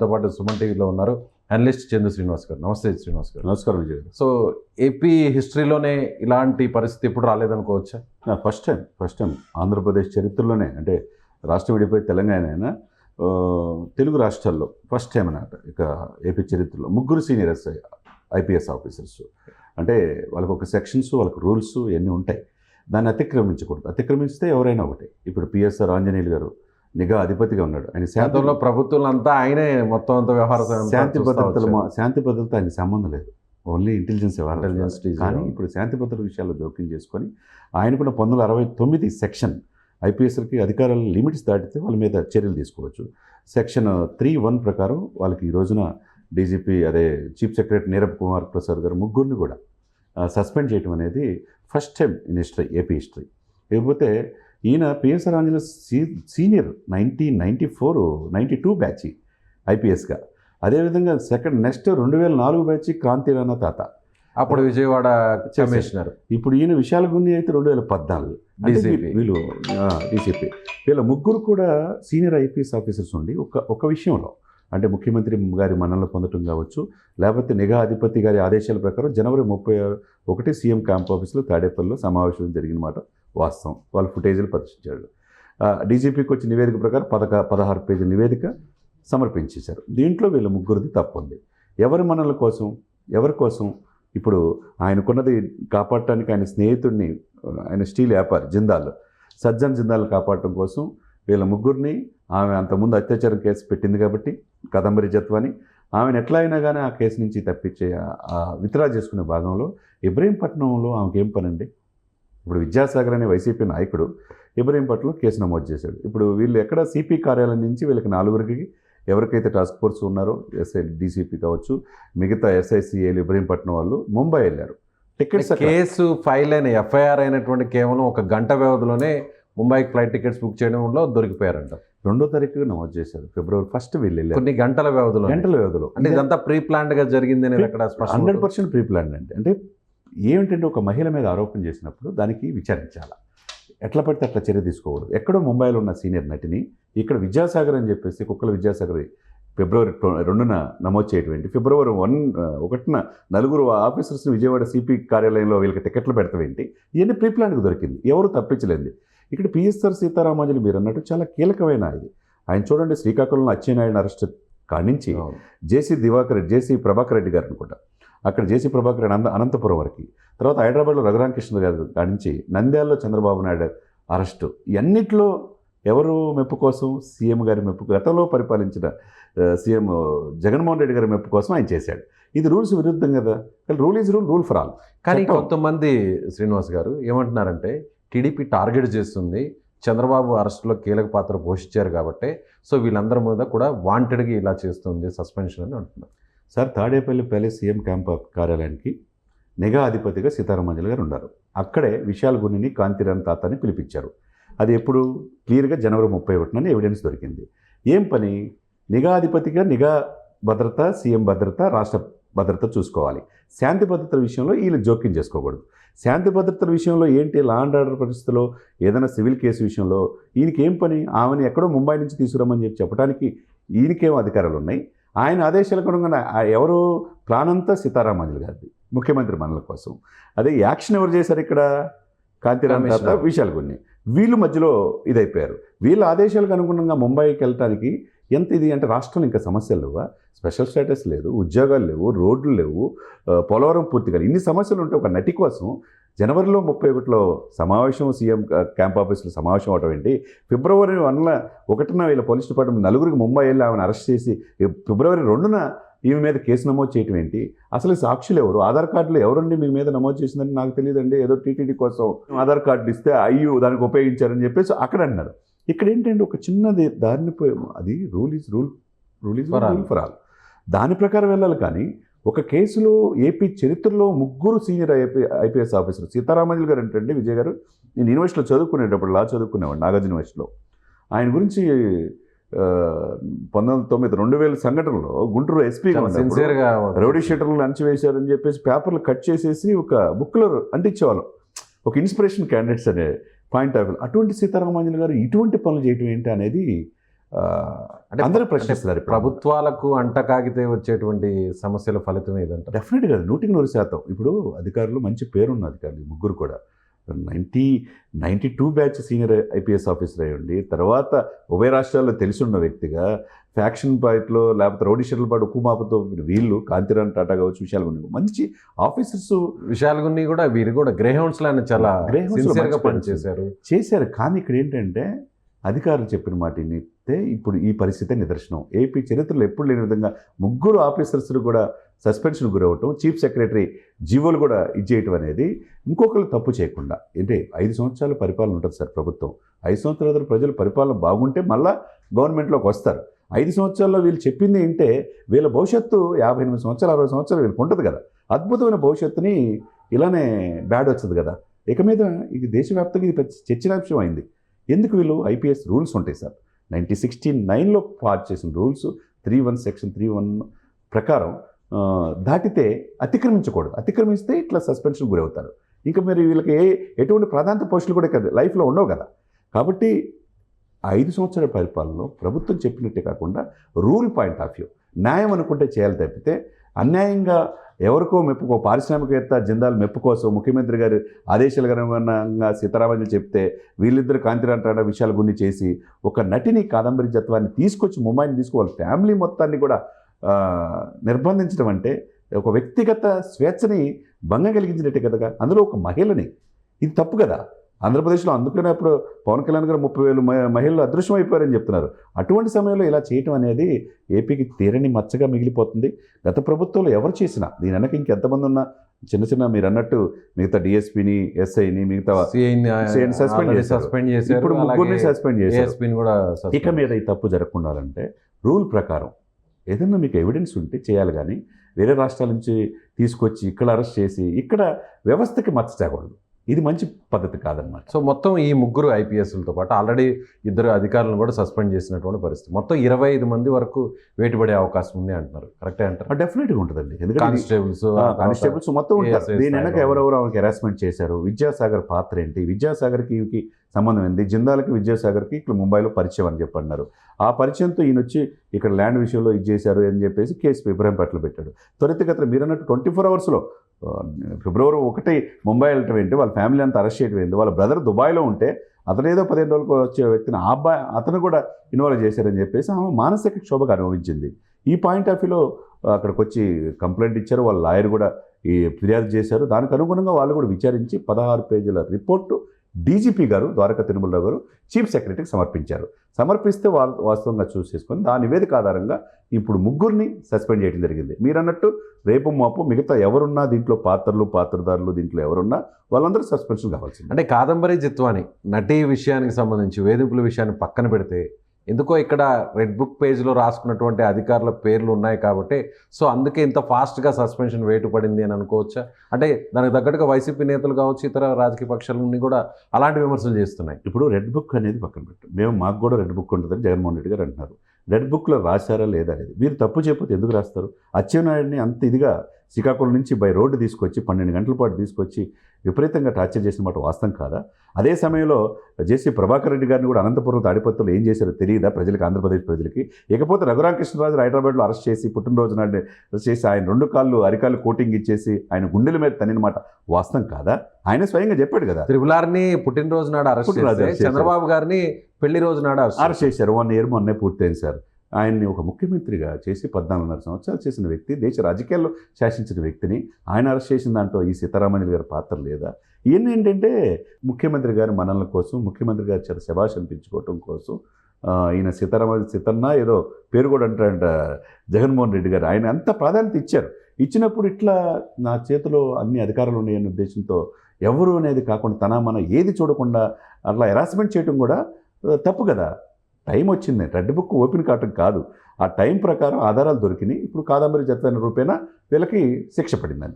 తో పాటు సుమన్ టీవీలో ఉన్నారు. అనలిస్ట్ చందు శ్రీనివాస్ గారు. నమస్తే శ్రీనివాస్ గారు. నమస్కారం విజయ్ గారు. సో ఏపీ హిస్టరీలోనే ఇలాంటి పరిస్థితి ఎప్పుడు రాలేదనుకోవచ్చా? First time first time. Andhra Pradesh చరిత్రలోనే అంటే రాష్ట్రం విడిపోయి తెలంగాణ అయినా తెలుగు రాష్ట్రాల్లో ఫస్ట్ టైం అన్నమాట ఇక ఏపీ చరిత్రలో. ముగ్గురు సీనియర్ ఎస్ఐ ఐపీఎస్ ఆఫీసర్స్. అంటే వాళ్ళకి ఒక సెక్షన్స్ వాళ్ళకి రూల్స్ ఇవన్నీ ఉంటాయి. దాన్ని అతిక్రమించకూడదు. అతిక్రమిస్తే ఎవరైనా ఒకటే. ఇప్పుడు పిఎస్ఆర్ ఆంజనేయులు గారు నిఘా అధిపతిగా ఉన్నాడు. ఆయన శాంతి గతంలో ప్రభుత్వాలంతా ఆయనే మొత్తం అంతా వ్యవహార శాంతి భద్రతలు శాంతి భద్రత ఆయన సంబంధం లేదు. Only intelligence division. కానీ ఇప్పుడు శాంతి భద్రత విషయాల్లో జోక్యం చేసుకొని ఆయన కూడా పంతొమ్మిది అరవై తొమ్మిది సెక్షన్ ఐపీఎస్లకి అధికారాల లిమిట్స్ దాటితే వాళ్ళ మీద చర్యలు తీసుకోవచ్చు. సెక్షన్ త్రీ వన్ ప్రకారం వాళ్ళకి ఈ రోజున డీజీపీ అదే చీఫ్ సెక్రటరీ నీరబ్ కుమార్ ప్రసాద్ గారు ముగ్గురిని కూడా సస్పెండ్ చేయడం అనేది first time in history AP history. ఇకపోతే ఈయన PSR Anjaneya see senior nineteen ninety four ninety two batch ఐపీఎస్గా. అదేవిధంగా సెకండ్ నెక్స్ట్ రెండు వేల నాలుగు బ్యాచ్ క్రాంతి రాణా తాత. అప్పుడు విజయవాడ కమిషనర్. ఇప్పుడు ఈయన విశాల గున్ని అయితే రెండు వేల పద్నాలుగు. వీ- వీళ్ళు డీసీపీ. వీళ్ళ ముగ్గురు కూడా సీనియర్ ఐపీఎస్ ఆఫీసర్స్ ఉండి ఒక ఒక విషయంలో అంటే ముఖ్యమంత్రి గారి మన్ననలు పొందటం కావచ్చు లేకపోతే నిఘా అధిపతి గారి ఆదేశాల ప్రకారం జనవరి ముప్పై ఒకటి సీఎం క్యాంప్ ఆఫీస్లో తాడేపల్లిలో సమావేశం జరిగిన మాట వాస్తవం. వాళ్ళు ఫుటేజీలు పరిశీలించారు డీజీపీకి వచ్చిన నివేదిక ప్రకారం పదక పదహారు పేజీల నివేదిక సమర్పించేశారు. దీంట్లో వీళ్ళ ముగ్గురిది తప్పు ఉంది ఎవరి మనల కోసం ఎవరి కోసం? ఇప్పుడు ఆయనకున్నది కాపాడటానికి ఆయన స్నేహితుడిని ఆయన స్టీల్ వ్యాపారి జిందాల్ సజ్జన్ జిందాల్ కాపాడటం కోసం వీళ్ళ ముగ్గురిని ఆమె అంతకుముందు అత్యాచారం కేసు పెట్టింది కాబట్టి కదంబరి జత్వాని ఆమెను ఎట్లా అయినా కానీ ఆ కేసు నుంచి తప్పించే విత్డ్రా చేసుకునే భాగంలో ఇబ్రహీంపట్నంలో ఆమెకి ఏం పనండి? ఇప్పుడు విద్యాసాగర్ అనే వైసీపీ నాయకుడు ఇబ్రహీంపట్నంలో కేసు నమోదు చేశాడు. ఇప్పుడు వీళ్ళు ఎక్కడ సిపి కార్యాలయం నుంచి వీళ్ళకి నలుగురికి ఎవరికైతే టాస్క్ ఫోర్స్ ఉన్నారో ఎస్ఐ డీసీపీ కావచ్చు మిగతా ఎస్ఐసిఏలు ఇబ్రహీంపట్నం వాళ్ళు ముంబై వెళ్ళారు. టికెట్స్ కేసు ఫైల్ అయిన ఎఫ్ఐఆర్ అయినటువంటి కేవలం ఒక గంట వ్యవధిలోనే ముంబైకి ఫ్లైట్ టికెట్స్ బుక్ చేయడంలో దొరికిపోయారంట. రెండో తారీఖు నమోదు చేశారు. ఫిబ్రవరి ఫస్ట్ వీళ్ళు కొన్ని గంటల వ్యవధిలో గంటల వ్యవధిలో. అంటే ఇదంతా ప్రీ ప్లాన్డ్గా జరిగింది అనేది అక్కడ హండ్రెడ్ పర్సెంట్ ప్రీ ప్లాన్ అండి. అంటే ఏమిటంటే ఒక మహిళ మీద ఆరోపణ చేసినప్పుడు దానికి విచారించాలి. ఎట్లా పడితే అట్లా చర్య తీసుకోకూడదు. ఎక్కడో ముంబైలో ఉన్న సీనియర్ నటిని ఇక్కడ విద్యాసాగర్ అని చెప్పేసి కుక్కల విద్యాసాగర్ ఫిబ్రవరి రెండున నమోదు చేయటువంటి ఫిబ్రవరి వన్ ఒకటిన నలుగురు ఆఫీసర్స్ని విజయవాడ సిపి కార్యాలయంలో వీళ్ళకి టికెట్లు పెడతామేంటి ఇవన్నీ ప్రీ ప్లాన్కి దొరికింది. ఎవరు తప్పించలేదు. ఇక్కడ పిఎస్ఆర్ సీతారామాజులు మీరు అన్నట్టు చాలా కీలకమైన ఇది. ఆయన చూడండి శ్రీకాకుళంలో అచ్చెన్నాయుడు అరెస్ట్ కానించి అవును. జేసీ దివాకర్ రెడ్డి జేసీ ప్రభాకర్ రెడ్డి గారు అనుకుంటా. అక్కడ జేసీ ప్రభాకర్ రెడ్డి అనంత అనంతపురం వరకు. తర్వాత హైదరాబాద్లో రఘురామకృష్ణ గారు కానించి నంద్యాలలో చంద్రబాబు నాయుడు అరెస్టు. ఇవన్నిట్లో ఎవరు మెప్పు కోసం? సీఎం గారి మెప్పు గతంలో పరిపాలించిన సీఎం జగన్మోహన్ రెడ్డి గారి మెప్పు కోసం ఆయన చేశాడు. ఇది రూల్స్ విరుద్ధం కదా. Rule is rule rule for all. కానీ. కొంతమంది శ్రీనివాస్ గారు ఏమంటున్నారంటే టీడీపీ టార్గెట్ చేస్తుంది. చంద్రబాబు అరెస్టులో కీలక పాత్ర పోషించారు కాబట్టి సో వీళ్ళందరి మీద కూడా వాంటెడ్గా ఇలా చేస్తుంది సస్పెన్షన్ అని అంటున్నారు. Sir Tadepalli palace CM camp కార్యాలయానికి నిఘా అధిపతిగా సీతారామంజలి గారు ఉన్నారు. అక్కడే విశాల్ గుణిని కాంతిరామ్ తాతని పిలిపించారు. అది ఎప్పుడు క్లియర్గా జనవరి ముప్పై ఒకటినని ఎవిడెన్స్ దొరికింది. ఏం పని? నిఘా అధిపతిగా నిఘా భద్రత సీఎం భద్రత రాష్ట్ర భద్రత చూసుకోవాలి. శాంతి భద్రతల విషయంలో వీళ్ళు జోక్యం చేసుకోకూడదు. శాంతి భద్రతల విషయంలో ఏంటి లా అండ్ ఆర్డర్ పరిస్థితిలో ఏదైనా సివిల్ కేసు విషయంలో ఈయనకి ఏం పని? ఆమెను ఎక్కడో ముంబై నుంచి తీసుకురమ్మని చెప్పి చెప్పడానికి ఈయనకేం అధికారాలు ఉన్నాయి ఆయన ఆదేశాలు అనుగుణంగా ఎవరు ప్లాన్ అంతా సీతారామాంజలి గారిది ముఖ్యమంత్రి మనల కోసం. అదే యాక్షన్ ఎవరు చేశారు ఇక్కడ? కాంతిరామ్ తాత. విశాల్ కొన్ని వీళ్ళు మధ్యలో ఇదైపోయారు. వీళ్ళ ఆదేశాలకు అనుగుణంగా ముంబైకి వెళ్ళటానికి ఎంత ఇది అంటే రాష్ట్రంలో ఇంకా సమస్యలు లేవా? స్పెషల్ స్టేటస్ లేదు ఉద్యోగాలు లేవు రోడ్లు లేవు పోలవరం పూర్తిగా ఇన్ని సమస్యలు ఉంటే ఒక నటి కోసం జనవరిలో ముప్పై ఒకటిలో సమావేశం సీఎం క్యాంప్ ఆఫీస్లో సమావేశం అవటం ఏంటి? ఫిబ్రవరి వన్ల ఒకటిన వీళ్ళ పోలీస్ డిపార్ట్మెంట్ నలుగురికి ముంబై వెళ్ళి ఆమెను అరెస్ట్ చేసి ఫిబ్రవరి రెండున ఈమె మీద కేసు నమోదు చేయటం ఏంటి? అసలు సాక్షులు ఎవరు? ఆధార్ కార్డులు ఎవరండి మీ మీద నమోదు చేసిందని నాకు తెలియదండి. ఏదో టీటీడీ కోసం ఆధార్ కార్డులు ఇస్తే అయ్యో దానికి ఉపయోగించారని చెప్పేసి అక్కడ అన్నారు. ఇక్కడ ఏంటంటే ఒక చిన్నది దారిని అది rule is rule rule is. Rule for all. దాని ప్రకారం వెళ్ళాలి కానీ ఒక కేసులో ఏపీ చరిత్రలో ముగ్గురు senior IP IPS officer Sitaramanjaneyulu garu ఏంటంటే విజయ్ గారు నేను యూనివర్సిటీలో చదువుకునేటప్పుడు లా చదువుకునేవాడు నాగార్జున యూనివర్సిటీలో. ఆయన గురించి పంతొమ్మిది తొమ్మిది రెండు వేల సంఘటనలో గుంటూరు ఎస్పీగా ఉన్నప్పుడు సిన్సియర్గా రౌడీ షీటర్లు అణచివేశారని చెప్పేసి పేపర్లు కట్ చేసేసి ఒక బుక్లో అంటించేవాళ్ళం. ఒక ఇన్స్పిరేషన్ క్యాండిడేట్స్ అనే పాయింట్ ఆఫ్ వ్యూ అటువంటి సీతారామాంజలి గారు ఇటువంటి పనులు చేయటం ఏంటి అనేది అంటే అందరూ ప్రశ్నిస్తున్నారు. ప్రభుత్వాలకు అంటకాగితే వచ్చేటువంటి సమస్యల ఫలితం ఏదంటారు డెఫినెట్గా నూటికి నూరు శాతం. ఇప్పుడు అధికారులు మంచి పేరున్న అధికారులు ముగ్గురు కూడా. Ninety ninety two batch senior IPS officer అయి ఉండి తర్వాత ఉభయ రాష్ట్రాల్లో తెలిసి ఉన్న వ్యక్తిగా ఫ్యాక్షన్ పాయింట్లో లేకపోతే రౌడీ షెడ్యూల్ పాటు ఉక్కుమాపతో వీళ్ళు కాంతిరాన్ టాటా కావచ్చు విషయాలు ఉన్నాయి మంచి ఆఫీసర్స్. విషయాల గురించి కూడా వీరు కూడా గ్రే హౌండ్స్లో చాలా Greyhounds లో సిన్సియర్గా మంచి పనిచేశారు. చేశారు. కానీ ఇక్కడ ఏంటంటే అధికారులు చెప్పిన మాట ఇప్పుడు ఈ పరిస్థితే నిదర్శనం. ఏపీ చరిత్రలో ఎప్పుడు లేని విధంగా ముగ్గురు ఆఫీసర్స్ కూడా సస్పెన్షన్ గురవటం చీఫ్ సెక్రటరీ జీవోలు కూడా ఇచ్చేయటం అనేది ఇంకొకరు తప్పు చేయకుండా అంటే ఐదు సంవత్సరాలు పరిపాలన ఉంటుంది సార్ ప్రభుత్వం. ఐదు సంవత్సరాల తర్వాత ప్రజలు పరిపాలన బాగుంటే మళ్ళా గవర్నమెంట్లోకి వస్తారు. ఐదు సంవత్సరాల్లో వీళ్ళు చెప్పింది ఏంటే వీళ్ళ భవిష్యత్తు యాభై ఎనిమిది సంవత్సరాలు అరవై సంవత్సరాలు వీళ్ళకి ఉంటుంది కదా. అద్భుతమైన భవిష్యత్తుని ఇలానే బ్యాడ్ వచ్చింది కదా. ఇక మీద ఇది దేశవ్యాప్తంగా ఇది చర్చనాంశం అయింది. ఎందుకు వీళ్ళు ఐపీఎస్ రూల్స్ ఉంటాయి సార్? నైన్టీన్ సిక్స్టీ నైన్లో పాస్ చేసిన rules three one section three one ప్రకారం దాటితే అతిక్రమించకూడదు. అతిక్రమిస్తే ఇట్లా సస్పెన్షన్ గురవుతారు. ఇంకా మరి వీళ్ళకి ఏ ఎటువంటి ప్రాధాన్యత పోస్టులు కూడా కదా. లైఫ్లో ఉండవు కదా. కాబట్టి ఐదు సంవత్సరాల పరిపాలనలో ప్రభుత్వం చెప్పినట్టే కాకుండా రూల్ పాయింట్ ఆఫ్ వ్యూ. న్యాయం అనుకుంటే చేయాలి తప్పితే అన్యాయంగా ఎవరికో మెప్పుకో పారిశ్రామికవేత్త జిందాల్ మెప్పు కోసం ముఖ్యమంత్రి గారు ఆదేశాలు అనుగుణంగా సీతారామన్ చెప్తే వీళ్ళిద్దరు కాంతిరాంటాడ విషయాల గురించి చేసి ఒక నటిని కాదంబరి జత్వాన్ని తీసుకొచ్చి ముంబైని తీసుకోవాలి. ఫ్యామిలీ మొత్తాన్ని కూడా నిర్బంధించడం అంటే ఒక వ్యక్తిగత స్వేచ్ఛని భంగం కలిగించినట్టే కదా అందులో ఒక మహిళని. ఇది తప్పు కదా. ఆంధ్రప్రదేశ్లో అందుకనే అప్పుడు పవన్ కళ్యాణ్ గారు ముప్పై వేలు మహిళలు అదృశ్యం అయిపోయారని చెప్తున్నారు. అటువంటి సమయంలో ఇలా చేయటం అనేది ఏపీకి తీరని మచ్చగా మిగిలిపోతుంది. గత ప్రభుత్వంలో ఎవరు చేసినా దీని వెనక ఇంకెంతమంది ఉన్నా చిన్న చిన్న మీరు అన్నట్టు మిగతా డిఎస్పీని ఎస్ఐని మిగతా చేశారు. suspend చేశారు. ఇప్పుడు ముగ్గురిని సస్పెండ్ suspend ఇక మీద ఈ తప్పు జరగకుండా రూల్ ప్రకారం ఏదన్నా మీకు ఎవిడెన్స్ ఉంటే చేయాలి కానీ వేరే రాష్ట్రాల నుంచి తీసుకొచ్చి ఇక్కడ అరెస్ట్ చేసి ఇక్కడ వ్యవస్థకి మచ్చ చేయకూడదు ఇది మంచి పద్ధతి కాదనమాట సో మొత్తం ఈ ముగ్గురు ఐపీఎస్లతో పాటు ఆల్రెడీ ఇద్దరు అధికారులను కూడా సస్పెండ్ చేసినటువంటి పరిస్థితి. మొత్తం ఇరవై ఐదు మంది వరకు వేటుపడే అవకాశం ఉంది అంటున్నారు. కరెక్టే అంటారు? డెఫినెట్గా ఉంటుందండి. ఎందుకంటే కానిస్టేబుల్స్ కానిస్టేబుల్స్ మొత్తం ఉంటారు. దీని వెనక. ఎవరెవరు ఆమెకి హెరాస్మెంట్ చేశారు? విద్యాసాగర్ పాత్ర ఏంటి? విద్యాసాగర్కి ఈమెకి సంబంధం ఏంటి జిందాల్కి విద్యాసాగర్కి ఇక్కడ ముంబైలో పరిచయం అని చెప్పి అన్నారు ఆ పరిచయంతో ఈయన వచ్చి ఇక్కడ ల్యాండ్ విషయంలో ఇది చేశారు అని చెప్పేసి కేసు ఇబ్రాహీంపట్ల పెట్టాడు. త్వరితగతిన మీరు అన్నట్టు ట్వంటీ ఫోర్ అవర్స్లో ఫిబ్రవరి ఒకటి ముంబై వెళ్ళటం ఏంటి? వాళ్ళ ఫ్యామిలీ అంతా అరెస్ట్ చేయడం ఏంటి? వాళ్ళ బ్రదర్ దుబాయ్లో ఉంటే అతను ఏదో పదిహేను రోజులకు వచ్చే వ్యక్తిని ఆ అబ్బాయి అతను కూడా ఇన్వాల్వ్ చేశారని చెప్పేసి ఆమె మానసిక క్షోభకు అనుభవించింది. ఈ పాయింట్ ఆఫ్ వ్యూలో అక్కడికి వచ్చి కంప్లైంట్ ఇచ్చారు. వాళ్ళ లాయర్ కూడా ఈ ఫిర్యాదు చేశారు. దానికి అనుగుణంగా వాళ్ళు కూడా విచారించి పదహారు పేజీల రిపోర్టు డీజీపీ గారు ద్వారకా తిరుమలరావు గారు చీఫ్ సెక్రటరీకి సమర్పించారు. సమర్పిస్తే వాళ్ళు వాస్తవంగా చూస్ చేసుకొని ఆ నివేదిక ఆధారంగా ఇప్పుడు ముగ్గురిని సస్పెండ్ చేయడం జరిగింది. మీరు అన్నట్టు రేపు మాపు మిగతా ఎవరున్నా దీంట్లో పాత్రలు పాత్రదారులు దీంట్లో ఎవరున్నా వాళ్ళందరూ సస్పెన్షన్ కావాల్సింది. అంటే కాదంబరి జిత్వాని నటి విషయానికి సంబంధించి వేధింపుల విషయాన్ని పక్కన పెడితే ఎందుకో ఇక్కడ రెడ్ బుక్ పేజ్లో రాసుకున్నటువంటి అధికారుల పేర్లు ఉన్నాయి కాబట్టి సో అందుకే ఇంత ఫాస్ట్గా సస్పెన్షన్ వేటు పడింది అని అనుకోవచ్చా? అంటే దానికి తగ్గట్టుగా వైసీపీ నేతలు కావచ్చు ఇతర రాజకీయ పక్షాలన్నీ కూడా అలాంటి విమర్శలు చేస్తున్నాయి. ఇప్పుడు రెడ్ బుక్ అనేది పక్కన పెట్టు. మేము మాకు కూడా రెడ్ బుక్ ఉంటుందని జగన్మోహన్ రెడ్డి గారు అంటున్నారు. రెడ్ బుక్లో రాశారా లేదా అనేది. మీరు తప్పు చేయకపోతే ఎందుకు రాస్తారు? అచ్చెన్నాయుడిని అంత ఇదిగా శ్రీకాకుళం నుంచి బై రోడ్డు తీసుకొచ్చి పన్నెండు గంటల పాటు తీసుకొచ్చి విపరీతంగా టార్చర్ చేసిన మాట వాస్తవం కాదా? అదే సమయంలో జేసీ ప్రభాకర్ రెడ్డి గారిని కూడా అనంతపురం తాడిపత్రులు ఏం చేశారో తెలియదా ప్రజలకు ఆంధ్రప్రదేశ్ ప్రజలకి? ఇకపోతే రఘురామకృష్ణరాజు హైదరాబాద్లో అరెస్ట్ చేసి పుట్టినరోజు నాడు అరెస్ట్ చేసి ఆయన రెండు కాళ్ళు అరికాళ్ళు కోటింగ్ ఇచ్చేసి ఆయన గుండెల మీద తనిన మాట వాస్తవం కాదా? ఆయన స్వయంగా చెప్పాడు కదా. త్రిపులార్ని పుట్టినరోజు నాడు అరెస్ట్. చంద్రబాబు గారిని పెళ్ళి రోజు నాడు అరెస్ట్ అరెస్ట్ చేశారు. వన్ ఇయర్ మొన్నే పూర్తయింది సార్. ఆయన్ని ఒక ముఖ్యమంత్రిగా చేసి పద్నాలుగున్నర సంవత్సరాలు చేసిన వ్యక్తి దేశ రాజకీయాల్లో శాసించిన వ్యక్తిని ఆయన అరెస్ట్ చేసిన దాంట్లో ఈ సీతారామన్ గారి పాత్ర లేదా? ఇవన్నీ ఏంటంటే ముఖ్యమంత్రి గారి మనల కోసం ముఖ్యమంత్రి గారి చేత శభాష్ అనిపించుకోవటం కోసం ఈయన సీతారామన్ సీతన్న ఏదో పేరు కూడా అంటారంట జగన్మోహన్ రెడ్డి గారు. ఆయన అంత ప్రాధాన్యత ఇచ్చారు. ఇచ్చినప్పుడు ఇట్లా నా చేతిలో అన్ని అధికారాలు ఉన్నాయనే ఉద్దేశంతో ఎవరు అనేది కాకుండా తన మన ఏది చూడకుండా అట్లా హెరాస్మెంట్ చేయటం కూడా తప్పు కదా? టైం వచ్చింది. రెడ్ బుక్ ఓపెన్ కావటం కాదు. ఆ టైం ప్రకారం ఆధారాలు దొరికినాయి. ఇప్పుడు కాదంబరి జత్వైన రూపేణా వీళ్ళకి శిక్ష పడిందండి.